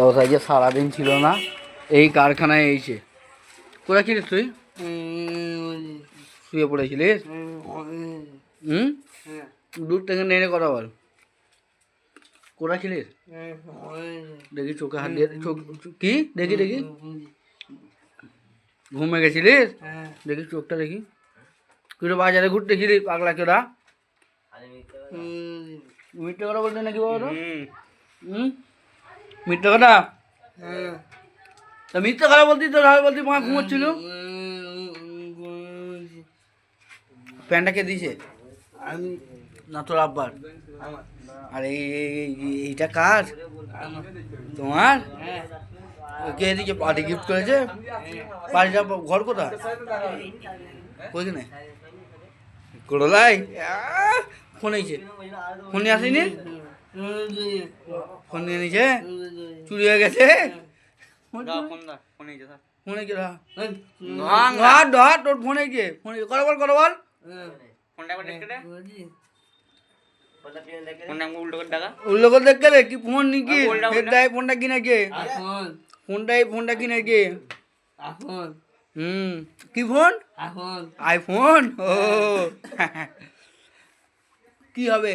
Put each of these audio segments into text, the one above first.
দশ আজকে সারাদিন ছিল না এই কারখানায় এইছে কোথায় ছিলিস তুই? শুয়ে পড়েছিলিস? হুম? দূর থেকে নেড়ে কথা বল। কোথায় ছিলিস? দেখি চোখে হাত দিয়ে চোখ কি? দেখি দেখি। ঘুমে গেছিলিস? দেখি চোখটা দেখি। তুই বাজারে ঘুরতে ছিলি পাগলা কেরা মিথ্যে কথা বলতে নাকি বাবা তো? হুম? মিথ্যে কথা? তা মিথ্যে কথা বলতি তো তাহলে বলতি মা ঘুমোচ্ছিল? প্যান্টটা কে দিয়েছে? আমি। না তোর আব্বার। আর এই এই- এই- এইটা কার? তোমার? কে দিয়েছে পার্টি গিফট করেছে? বাড়িটা ঘর কোথায়? ওইখানে করলাই ফোন এইছে ফোন আসেনি? ফোন নিয়ে নিছে চুরি হয়ে গেছে? ফোনে কে ধর ধর তোর ফোনে কে ফোনে করো বল করো বল। উল্লো করে দেখতে রে কি ফোন নিকি ফোনটা কিনে কে? ফোনটাই ফোনটা কিনে কে? হুম কি ফোন? আইফোন ও। কি হবে?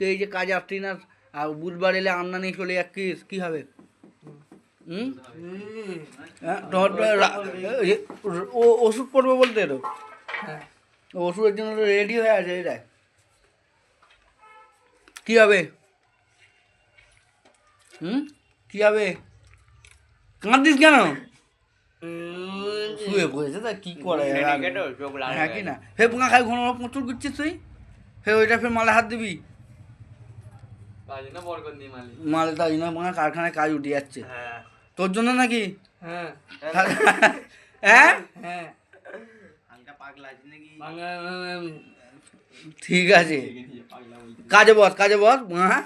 তুই এই যে কাজ আসতি না আর বুধবার এলে আমদানি চলে যাচ্ছিস কি হবে? হুম? হ্যাঁ, তো ও ওষুধ পড়বে বলতে তো হ্যাঁ। ওষুধের জন্য তো রেডি হয়ে আছে এটা কি হবে? হুম? কি হবে? কাঁদিস কেন? শুয়ে পড়েছে তা কি করে হ্যাঁ কি না? ফের পোঙা খাই ঘন প্রচুর করছিস তুই? ফের ওইটা ফের মালে হাত দিবি? মালে তাই না মনে কারখানায় কাজ উঠে যাচ্ছে। তোর জন্য নাকি? হ্যাঁ। হ্যাঁ? হ্যাঁ। ঠিক আছে। কাজে বস কাজে বস। হ্যাঁ?